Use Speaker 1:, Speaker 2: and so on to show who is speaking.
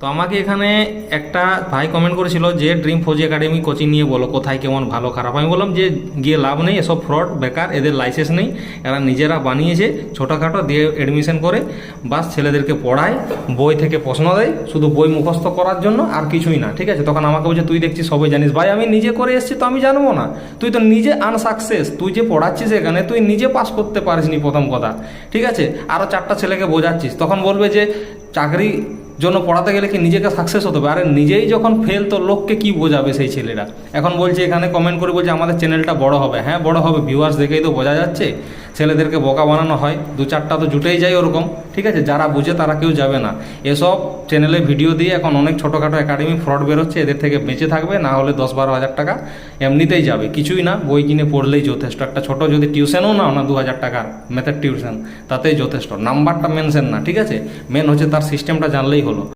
Speaker 1: তো আমাকে এখানে একটা ভাই কমেন্ট করেছিল যে ড্রিম ফৌজি একাডেমি কোচিং নিয়ে বলো, কোথায় কেমন ভালো, খারাপ। আমি বললাম যে গিয়ে লাভ নেই, এসব ফ্রড বেকার, এদের লাইসেন্স নেই। এরা নিজেরা বানিয়েছে, ছোটোখাটো দিয়ে অ্যাডমিশন করে, বাস ছেলেদেরকে পড়ায়, বই থেকে প্রশ্ন দেয়, শুধু বই মুখস্থ করার জন্য আর কিছুই না, ঠিক আছে? তখন আমাকে বলছে, তুই দেখছিস, সবাই জানিস। ভাই, আমি নিজে করে এসেছি তো আমি জানব না। তুই তো নিজে আনসাকসেস তুই যে পড়াচ্ছিস এখানে, তুই নিজে পাস করতে পারিসনি প্রথম কথা, ঠিক আছে? আরও চারটা ছেলেকে বোঝাচ্ছিস। তখন বলবে যে, চাকরি জন্য পড়াতে গেলে কি নিজেকে সাকসেস হতে হবে? আরে নিজেই যখন ফেল তো লোককে কি বোঝাবে সেই ছেলেরা? এখন বলছে, এখানে কমেন্ট করে বলছে, আমাদের চ্যানেলটা বড় হবে। হ্যাঁ বড় হবে। ভিউয়ার্স দেখেই তো বোঝা যাচ্ছে। ছেলেদেরকে বোকা বানানো হয়, দু চারটা তো জুটেই যায় ওরকম, ঠিক আছে? যারা বুঝে তারা কেউ যাবে না। এসব চ্যানেলে ভিডিও দিয়ে এখন অনেক ছোটোখাটো একাডেমি ফ্রড বেরোচ্ছে, এদের থেকে বেঁচে থাকবে, না হলে দশ বারো হাজার টাকা এমনিতেই যাবে। কিছুই না, বই কিনে পড়লেই যথেষ্ট। একটা ছোট যদি টিউশনও নাও না দু হাজার টাকার ম্যাথের টিউশন তাতেই যথেষ্ট। নাম্বারটা মেনশন না, ঠিক আছে? মেন হচ্ছে তার সিস্টেমটা জানলেই হলো।